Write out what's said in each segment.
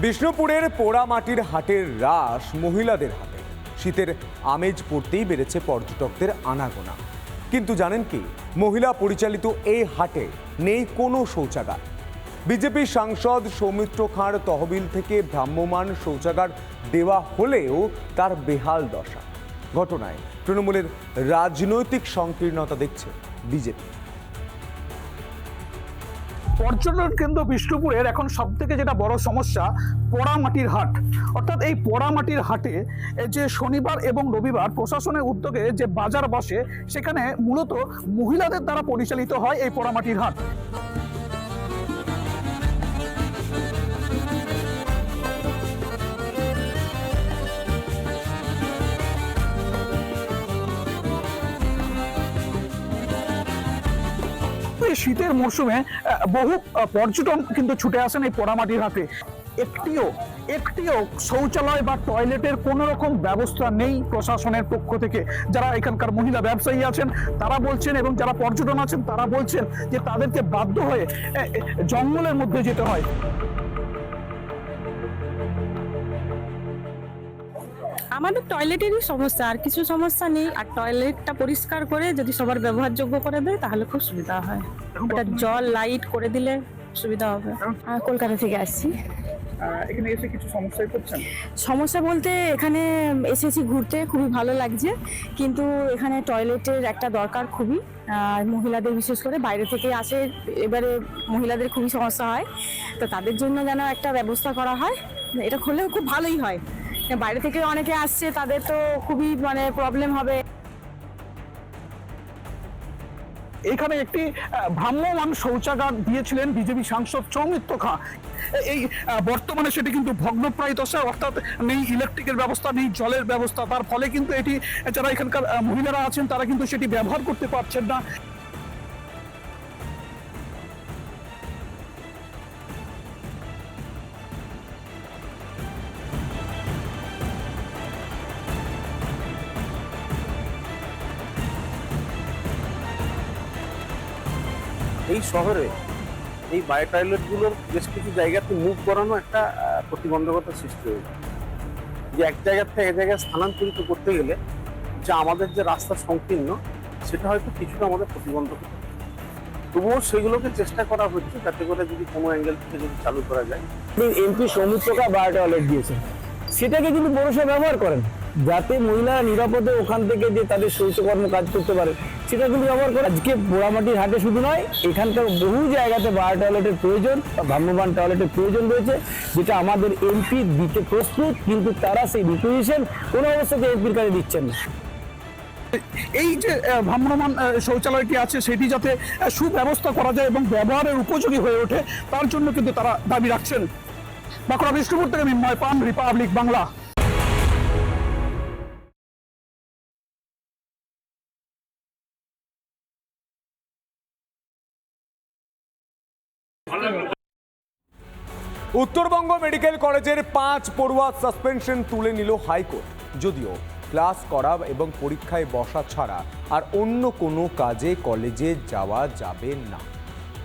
বিষ্ণুপুরের পোড়ামাটির হাটের রাস মহিলাদের হাতে। শীতের আমেজ পড়তেই বেড়েছে পর্যটকদের আনাগোনা। কিন্তু জানেন কি, মহিলা পরিচালিত এই হাটে নেই কোনো শৌচাগার। বিজেপি সাংসদ সৌমিত্র খাঁর তহবিল থেকে ভ্রাম্যমাণ শৌচাগার দেওয়া হলেও তার বেহাল দশা। ঘটনায় তৃণমূলের রাজনৈতিক সংকীর্ণতা দেখছে বিজেপি। পর্যটন কেন্দ্র বিষ্ণুপুরের এখন সব থেকে যেটা বড় সমস্যা, পোড়ামাটির হাট। অর্থাৎ এই পোড়ামাটির হাটে যে শনিবার এবং রবিবার প্রশাসনের উদ্যোগে যে বাজার বসে, সেখানে মূলত মহিলাদের দ্বারা পরিচালিত হয় এই পোড়ামাটির হাট। এই শীতের মরশুমে বহু পর্যটন কিন্তু ছুটে আসেন এই পোড়ামাটির হাতে একটিও একটিও শৌচালয় বা টয়লেটের কোনো রকম ব্যবস্থা নেই প্রশাসনের পক্ষ থেকে। যারা এখানকার মহিলা ব্যবসায়ী আছেন, তারা বলছেন এবং যারা পর্যটন আছেন, তারা বলছেন যে তাদেরকে বাধ্য হয়ে জঙ্গলের মধ্যে যেতে হয়। আমাদের টয়লেটেরই সমস্যা আর কিছু সমস্যা নেই। আর টয়লেটটা পরিষ্কার করে যদি সবার ব্যবহারযোগ্য করে দেয় তাহলে খুব সুবিধা হয়। ওটা জল লাইট করে দিলে সুবিধা হবে। কলকাতা থেকে আসছি। এখানে এসে কিছু সমস্যায় পড়ছেন? সমস্যা বলতে এখানে এসেছি ঘুরতে খুবই ভালো লাগছে। কিন্তু এখানে টয়লেটের একটা দরকার খুবই। আর মহিলাদের বিশেষ করে বাইরে থেকে আসে এবারে মহিলাদের খুবই সমস্যা হয়। তো তাদের জন্য যেন একটা ব্যবস্থা করা হয় এটা খুললেও খুব ভালোই হয়। বাইরে থেকে অনেকে আসছে, তাদের তো খুবই মানে প্রবলেম হবে। এখানে একটি ভ্রাম্যমান শৌচাগার দিয়েছিলেন বিজেপি সাংসদ সৌমিত্র খাঁ। এই বর্তমানে সেটি কিন্তু ভগ্নপ্রায় দশা অর্থাৎ নেই ইলেকট্রিকের ব্যবস্থা, নেই জলের ব্যবস্থা। তার ফলে কিন্তু এটি, যারা এখানকার মহিলারা আছেন, তারা কিন্তু সেটি ব্যবহার করতে পারছেন না। শহরে এই বায়ো টয়লেটগুলোর বেশ কিছু জায়গাতে মুভ করানো একটা প্রতিবন্ধকতা সৃষ্টি হয়েছে। যে এক জায়গার থেকে এক জায়গায় স্থানান্তরিত করতে গেলে যে আমাদের যে রাস্তা সংকীর্ণ, সেটা হয়তো কিছুটা আমাদের প্রতিবন্ধক। তবুও সেগুলোকে চেষ্টা করা হচ্ছে যাতে করে যদি কোনো অ্যাঙ্গেল থেকে যদি চালু করা যায়। এমপি সৌমিত্রকা বায়ো টয়লেট দিয়েছেন সেটাকে কিন্তু পৌরসভা ব্যবহার করেন। যাতে মহিলারা নিরাপদে ওখান থেকে যে তাদের শৌচকর্ম কাজ করতে পারে, সেটা কিন্তু ব্যবহার করে। আজকে পোড়ামাটির হাটে শুধু নয়, এখানকার বহু জায়গাতে বায়ো টয়লেটের প্রয়োজন বা ভ্রাম্যমান টয়লেটের প্রয়োজন রয়েছে, যেটা আমাদের এমপি দিতে প্রস্তুত, কিন্তু তারা সেই রিকুইশন কোনো অবস্থাতে এমপির কাছে দিচ্ছেন না। এই যে ভ্রাম্যমান শৌচালয়টি আছে, সেটি যাতে সুব্যবস্থা করা যায় এবং ব্যবহারের উপযোগী হয়ে ওঠে, তার জন্য কিন্তু তারা দাবি রাখছেন। বাঁকুড়া বিষ্ণুপুর থেকে মিন্ময় পান, রিপাবলিক বাংলা। উত্তরবঙ্গ মেডিকেল কলেজের পাঁচ পড়ুয়া সাসপেনশন তুলে নিল হাইকোর্ট। যদিও ক্লাস করা এবং পরীক্ষায় বসা ছাড়া আর অন্য কোনো কাজে কলেজে যাওয়া যাবে না।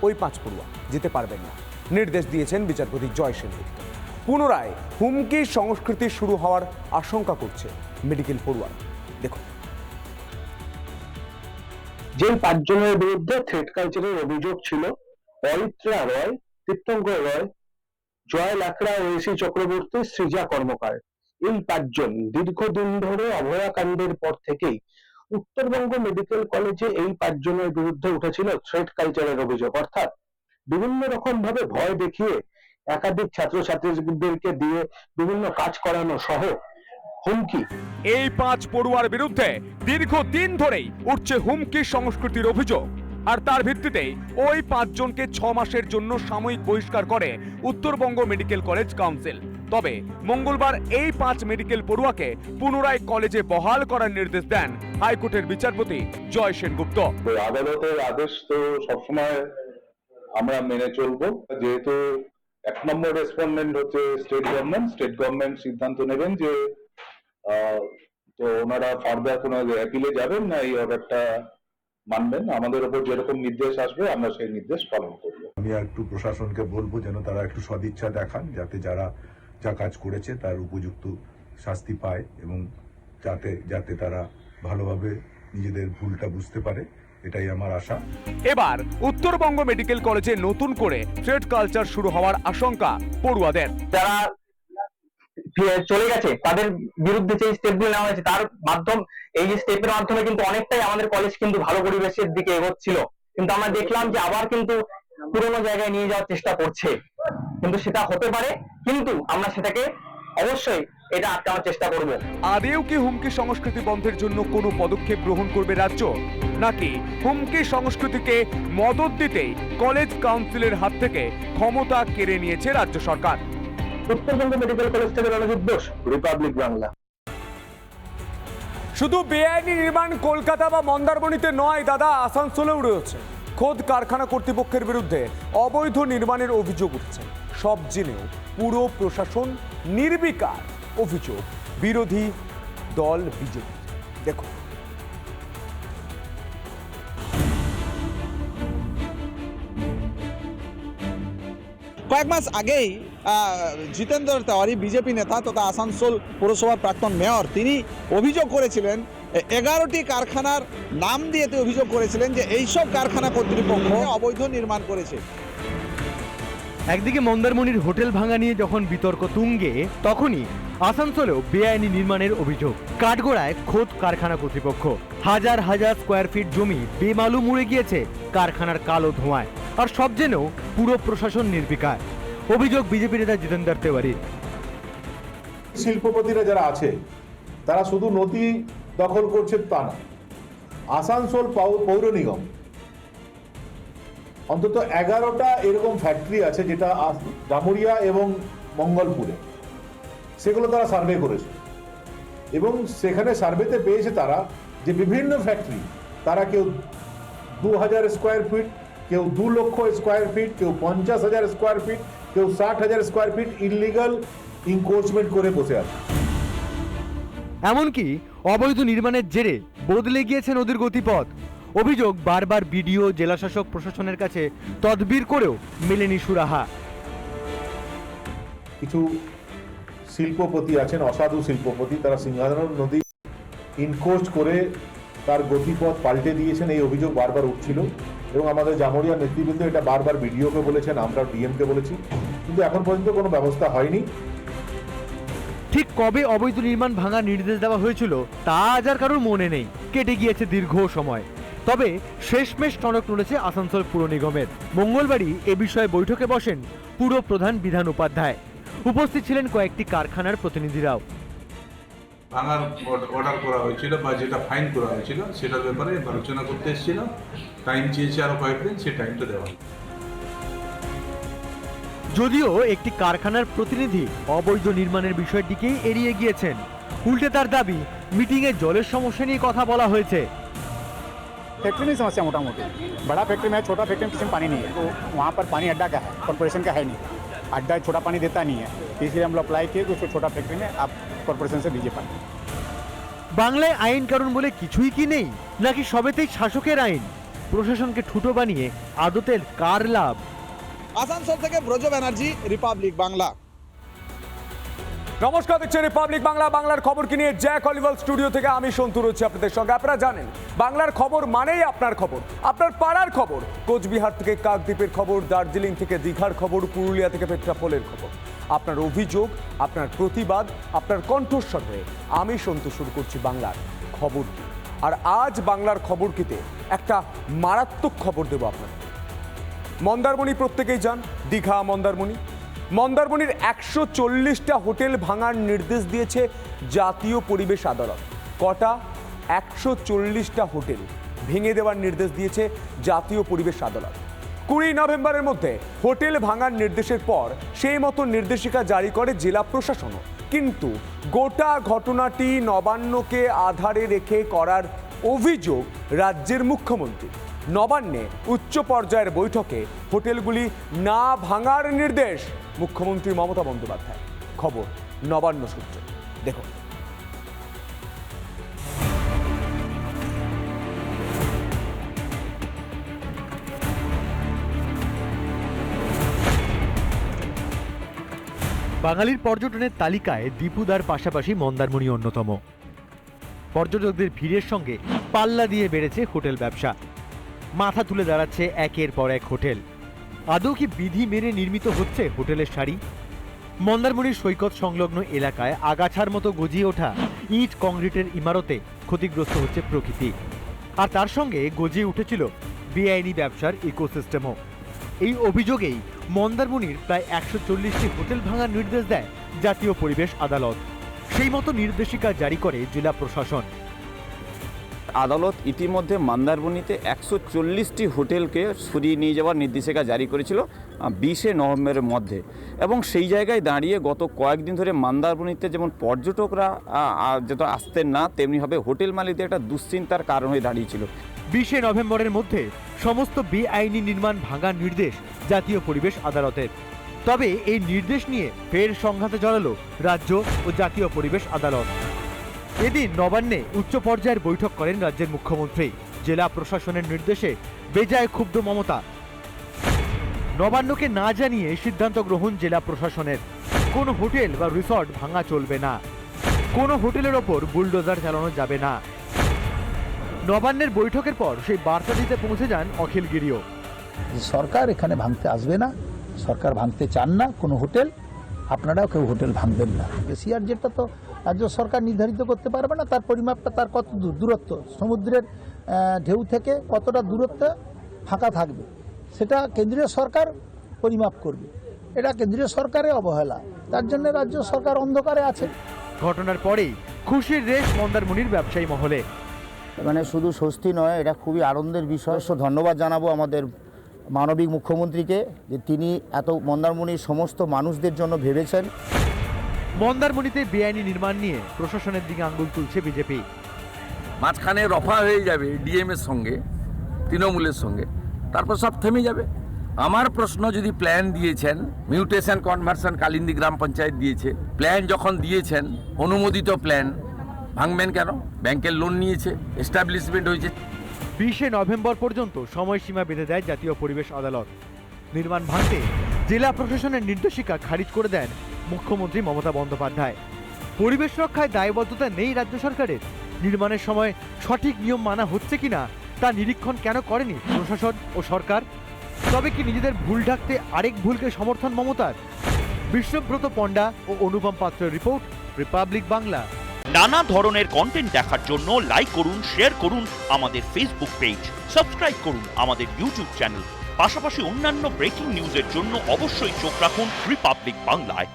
ওই পাঁচ পড়ুয়া যেতে পারবেন না। নির্দেশ দিয়েছেন বিচারপতি জয় সেনগুপ্ত পুনরায় হুমকি সংস্কৃতি শুরু হওয়ার আশঙ্কা করছে মেডিকেল পড়ুয়া দেখুন। যেই পাঁচজনের বিরুদ্ধে থ্রেট কালচারের অভিযোগ ছিল পবিত্রা রয়, তীর্থঙ্কর রয়, জয় লাকড়া ঐশী চক্রবর্তী সৃজা কর্মকার। এই পাঁচজন দীর্ঘদিন ধরে অভয়াকাণ্ডের পর থেকেই উত্তরবঙ্গ মেডিকেল কলেজে এই পাঁচজনের বিরুদ্ধে উঠেছিল থ্রেট কালচারের অভিযোগ। অর্থাৎ বিভিন্ন রকম ভাবে ভয় দেখিয়ে একাধিক ছাত্রছাত্রীদেরকে দিয়ে বিভিন্ন কাজ করানো সহ হুমকি। এই পাঁচ পড়ুয়ার বিরুদ্ধে দীর্ঘদিন ধরেই উঠছে হুমকি সংস্কৃতির অভিযোগ। আর তার ভিত্তিতে ওই পাঁচজনকে ছ মাসের জন্য সাময়িক বহিষ্কার করে উত্তরবঙ্গ মেডিকেল কলেজ কাউন্সিল। তবে মঙ্গলবার এই পাঁচ মেডিকেল পড়ুয়াকে পুনরায় কলেজে বহাল করার নির্দেশ দেন হাইকোর্টের বিচারপতি জয় সেনগুপ্ত। আদালতের আদেশ তো সবসময় আমরা মেনে চলবো। যেহেতু এক নম্বর রেসপন্ডেন্ট হচ্ছে স্টেট গভর্নমেন্ট স্টেট গভর্নমেন্ট সিদ্ধান্ত নেবেন যে তো ওনারা ফার্দার কোনো অ্যাপিলে যাবেন না, এই অর্ডারটা মানবেন আমাদের উপর যেরকম নির্দেশ আসবে আমরা সেই নির্দেশ পালন করব। আমি একটু প্রশাসনকে বলব যেন তারা একটু সদিচ্ছা দেখান যাতে যারা যা কাজ করেছে তার উপযুক্ত শাস্তি পায় এবং যাতে যাতে তারা ভালোভাবে নিজেদের ভুলটা বুঝতে পারে এটাই আমার আশা। এবার উত্তরবঙ্গ মেডিকেল কলেজে নতুন করে ট্রেড কালচার শুরু হওয়ার আশঙ্কা পড়ুয়াদের। যারা চলে গেছে। তাদের বিরুদ্ধে যে স্টেপগুলো নেওয়া হয়েছে, তার মাধ্যম এই যে স্টেপের মাধ্যমে কিন্তু অনেকটাই আমাদের কলেজ কিন্তু ভালো পরিবেশের দিকে এগোচ্ছিল। কিন্তু আমরা দেখলাম যে আবার কিন্তু পুরোনো জায়গায় নিয়ে যাওয়ার চেষ্টা করছে। কিন্তু সেটা হতে পারে, কিন্তু আমরা সেটাকে অবশ্যই এটা আটকানোর চেষ্টা করব। আদেও কি হুমকি সংস্কৃতি বন্ধের জন্য কোনো পদক্ষেপ গ্রহণ করবে রাজ্য? নাকি হুমকি সংস্কৃতিকে মদত দিতেই কলেজ কাউন্সিলের হাত থেকে ক্ষমতা কেড়ে নিয়েছে রাজ্য সরকার? উত্তরবঙ্গ মেডিকেল কলেজ থেকে রণজিৎ বোস রিপাবলিক বাংলা শুধু বেআইনি নির্মাণ কলকাতা বা মন্দারমণিতে নয় দাদা আসানসোলেও রয়েছে। খোদ কারখানা কর্তৃপক্ষের বিরুদ্ধে অবৈধ নির্মাণের অভিযোগ উঠছে। সব জেনেও পুরো প্রশাসন নির্বিকার অভিযোগ। বিরোধী দল বিজেপি। দেখো। কয়েক মাস আগেই জিতেন্দ্র তেওয়ারি, বিজেপি নেতা তথা আসানসোল পৌরসভার প্রাক্তন মেয়র, তিনি অভিযোগ করেছিলেন এগারোটি কারখানার নাম দিয়ে তিনি অভিযোগ করেছিলেন যে এইসব কারখানা কর্তৃপক্ষ অবৈধ নির্মাণ করেছে। একদিকে মন্দারমণির হোটেল ভাঙা নিয়ে যখন বিতর্ক তুঙ্গে, তখনই আসানসোলেও বেআইনি নির্মাণের অভিযোগ। কাঠগোড়ায় খোদ কারখানা কর্তৃপক্ষ। হাজার হাজার স্কোয়ার ফিট জমি বেমালুম উড়ে গিয়েছে কারখানার কালো ধোঁয়ায়। আর সব জেনেও পুরো প্রশাসন নির্বিকার। অভিযোগ বিজেপি নেতা জিতেন্দ্র তেওয়ারির শিল্পপতিরা যারা আছে, তারা শুধু নদী দখল করছে তা না, আসানসোল পৌর নিগম। অন্তত এগারোটা এরকম ফ্যাক্টরি আছে যেটা জামুরিয়া এবং মঙ্গলপুরে। সেগুলো তারা সার্ভে করেছে। এবং সেখানে সার্ভেতে পেয়েছে তারা যে বিভিন্ন ফ্যাক্টরি তারা কেউ দু হাজার স্কোয়ার ফিট কেউ দু লক্ষ স্কোয়ার ফিট কেউ পঞ্চাশ হাজার স্কোয়ার ফিট কেউ ষাট হাজার স্কোয়ার ফিট ইনলিগাল ইনক্রোচমেন্ট করে বসে আছে। এমনকি অবৈধ নির্মাণের জেরে বদলে গিয়েছে নদীর গতিপথ। অভিযোগ বারবার বিডিও জেলাশাসক প্রশাসনের কাছে তদবির করেও মেলেনি সুরাহা। কিছু শিল্পপতি আছেন অসাধু শিল্পপতি তারা সিংহাসন নদী ইনকোস্ট করে তার গতিপথ পাল্টে দিয়েছেন এই অভিযোগ বারবার উঠছিল। এবং আমাদের জামুরিয়া নেতৃবৃন্দ এটা বারবার বিডিওকে বলেছেন আমরা ডিএমকে বলেছি। কিন্তু এখন পর্যন্ত কোনো ব্যবস্থা হয়নি। ঠিক কবে অবৈধ নির্মাণ ভাঙার নির্দেশ দেওয়া হয়েছিল তা আজ আর কারোর মনে নেই। কেটে গিয়েছে দীর্ঘ সময়। তবে শেষমেশ টনক নড়েছে আসানসোল পুর নিগমের। মঙ্গলবারই এ বিষয়ে বৈঠকে বসেন পুর প্রধান বিধান উপাধ্যায়। উপস্থিত ছিলেন কয়েকটি কারখানার প্রতিনিধিরাও। ভাঙার অর্ডার করা হয়েছিল বা যেটা ফাইন করা হয়েছিল সেটার ব্যাপারে আলোচনা করতে এসেছিল টাইম চেয়েছে আরও কয়েকদিন সেই টাইমটা দেওয়া যদিও একটি কারখানার প্রতিনিধি অবৈধ নির্মাণের বিষয়টিকেই এড়িয়ে গিয়েছেন উল্টে তার দাবি মিটিংয়ে জলের সমস্যা নিয়ে কথা বলা হয়েছে फैक्ट्री में समस्या मोटा मोटी बड़ा फैक्ट्री में है छोटा फैक्ट्री में किसी में पानी नहीं है तो वहाँ पर पानी अड्डा का है कॉर्पोरेशन का है नहीं अड्डा छोटा पानी देता नहीं है इसलिए हम लोग अप्लाई किए कि उसको छोटा फैक्ट्री में आप कॉर्पोरेशन से दीजिए पानी বাংলায় আইন কানুন বলে কিছুই কি নেই নাকি সবেতেই শাসকের আইন প্রশাসনকে ঠুটো বানিয়ে আদতের কার লাভ আসানসোল থেকে ব্রজ ব্যানার্জি, রিপাবলিক বাংলা। নমস্কার, দেখছেন রিপাবলিক বাংলা, বাংলার খবর কি নিয়ে জ্যাক অলিভাল স্টুডিও থেকে আমি সন্তু রয়েছি আপনাদের সঙ্গে। আপনারা জানেন, বাংলার খবর মানেই আপনার খবর, আপনার পাড়ার খবর। কোচবিহার থেকে কাকদ্বীপের খবর, দার্জিলিং থেকে দীঘার খবর, পুরুলিয়া থেকে পেট্রাপোলের খবর। আপনার অভিযোগ, আপনার প্রতিবাদ, আপনার কণ্ঠস্বর হয়ে আমি সন্তু শুরু করছি বাংলার খবর আর আজ বাংলার খবর কিতে একটা মারাত্মক খবর দেবো আপনাদের। মন্দারমণি প্রত্যেকেই যান, দীঘা, মন্দারমণি। মন্দারমণির একশো চল্লিশটা হোটেল ভাঙার নির্দেশ দিয়েছে জাতীয় পরিবেশ আদালত। কটা? একশো চল্লিশটা হোটেল ভেঙে দেওয়ার নির্দেশ দিয়েছে জাতীয় পরিবেশ আদালত। কুড়ি নভেম্বরের মধ্যে হোটেল ভাঙার নির্দেশের পর সেই মতো নির্দেশিকা জারি করে জেলা প্রশাসনও। কিন্তু গোটা ঘটনাটি নবান্নকে আধারে রেখে করার অভিযোগ রাজ্যের মুখ্যমন্ত্রী নবান্নে উচ্চ পর্যায়ের বৈঠকে হোটেলগুলি না ভাঙার নির্দেশ মুখ্যমন্ত্রী মমতা বন্দ্যোপাধ্যায়। খবর নবান্ন সূত্রে। দেখুন। বাঙালির পর্যটনের তালিকায় দীপুদার পাশাপাশি মন্দারমণি অন্যতম। পর্যটকদের ভিড়ের সঙ্গে পাল্লা দিয়ে বেড়েছে হোটেল ব্যবসা। মাথা তুলে দাঁড়াচ্ছে একের পর এক হোটেল। আদৌ কি বিধি মেনে নির্মিত হচ্ছে হোটেলের শাড়ি মন্দারমণির সৈকত সংলগ্ন এলাকায় আগাছার মতো গজিয়ে ওঠা ইট কংক্রিটের ইমারতে ক্ষতিগ্রস্ত হচ্ছে প্রকৃতি। আর তার সঙ্গে গজিয়ে উঠেছিল বেআইনি ব্যবসার ইকোসিস্টেমও। এই অভিযোগেই মন্দারমণির প্রায় একশো চল্লিশটি হোটেল ভাঙার নির্দেশ দেয় জাতীয় পরিবেশ আদালত। সেই মতো নির্দেশিকা জারি করে জেলা প্রশাসন। আদালত ইতিমধ্যে মন্দারমণিতে একশো চল্লিশটি হোটেলকে সরিয়ে নিয়ে যাওয়ার নির্দেশিকা জারি করেছিল বিশে নভেম্বরের মধ্যে। এবং সেই জায়গায় দাঁড়িয়ে গত কয়েকদিন ধরে মন্দারমণিতে যেমন পর্যটকরা যত আসতেন না তেমনিভাবে হোটেল মালিকদের একটা দুশ্চিন্তার কারণ হয়ে দাঁড়িয়েছিল। বিশে নভেম্বরের মধ্যে সমস্ত বেআইনি নির্মাণ ভাঙার নির্দেশ জাতীয় পরিবেশ আদালতের। তবে এই নির্দেশ নিয়ে ফের সংঘাতে জড়ালো রাজ্য ও জাতীয় পরিবেশ আদালত। এদিন নবান্নে উচ্চ পর্যায়ের বৈঠক করেন রাজ্যের মুখ্যমন্ত্রী। জেলা প্রশাসনের নির্দেশে বেজায় ক্ষুব্ধ মমতা। নবান্নকে না জানিয়ে সিদ্ধান্ত গ্রহণ জেলা প্রশাসনের। কোনো হোটেল বা রিসর্ট ভাঙা চলবে না। কোনো হোটেলের ওপর বুলডোজার চালানো যাবে না। নবান্নের বৈঠকের পর সেই বার্তা দিতে পৌঁছে যান অখিল গিরিও। সরকার এখানে ভাঙতে আসবে না, সরকার ভাঙতে চান না কোনো হোটেল, আপনারাও কেউ হোটেল ভাঙবেন না। যেটা তো রাজ্য সরকার নির্ধারিত করতে পারবে না তার পরিমাপটা তার কত দূর? দূরত্ব সমুদ্রের ঢেউ থেকে কতটা দূরত্বে ফাঁকা থাকবে সেটা কেন্দ্রীয় সরকার পরিমাপ করবে। এটা কেন্দ্রীয় সরকারের অবহেলা তার জন্য রাজ্য সরকার অন্ধকারে আছে। ঘটনার পরেই খুশির রেশ মন্দারমণির ব্যবসায়ী মহলে। মানে শুধু স্বস্তি নয় এটা খুবই আনন্দের বিষয়। সো ধন্যবাদ জানাব আমাদের মানবিক মুখ্যমন্ত্রীকে যে তিনি এত মন্দারমণির সমস্ত মানুষদের জন্য ভেবেছেন। মন্দারমণিতে বেআইনি নির্মাণ নিয়ে প্রশাসনের দিকে আঙ্গুল তুলছে বিজেপি। মাঝখানে রফা হয়ে যাবে ডিএম এর সঙ্গে তৃণমূলের সঙ্গে। তারপর সব থেমে যাবে। আমার প্রশ্ন যদি প্ল্যান দিয়েছেন মিউটেশন কনভার্সন কালিন্দি গ্রাম পঞ্চায়েত দিয়েছে প্ল্যান যখন দিয়েছেন অনুমোদিত প্ল্যান ভাঙবেন কেন? ব্যাংকের লোন নিয়েছে এস্টাবলিশমেন্ট হয়েছে। বিশে নভেম্বর পর্যন্ত সময়সীমা বেঁধে দেয় জাতীয় পরিবেশ আদালত। নির্মাণ ভাঙতে জেলা প্রশাসনের নির্দেশিকা খারিজ করে দেন মুখ্যমন্ত্রী মমতা বন্দ্যোপাধ্যায়। পরিবেশ রক্ষায় দায়বদ্ধতা নেই রাজ্য সরকারের। নির্মাণের সময় সঠিক নিয়ম মানা হচ্ছে কিনা তা নিরীক্ষণ কেন করেনি প্রশাসন ও সরকার? তবে কি নিজেদের ভুল ঢাকতে আরেক ভুলকে সমর্থন মমতার? বিশ্বব্রত পণ্ডা ও অনুপম পাত্রের রিপোর্ট, রিপাবলিক বাংলা। নানা ধরনের কন্টেন্ট দেখার জন্য লাইক করুন শেয়ার করুন আমাদের ফেসবুক পেজ সাবস্ক্রাইব করুন আমাদের ইউটিউব চ্যানেল পাশাপাশি অন্যান্য ব্রেকিং নিউজের জন্য অবশ্যই চোখ রাখুন রিপাবলিক বাংলায়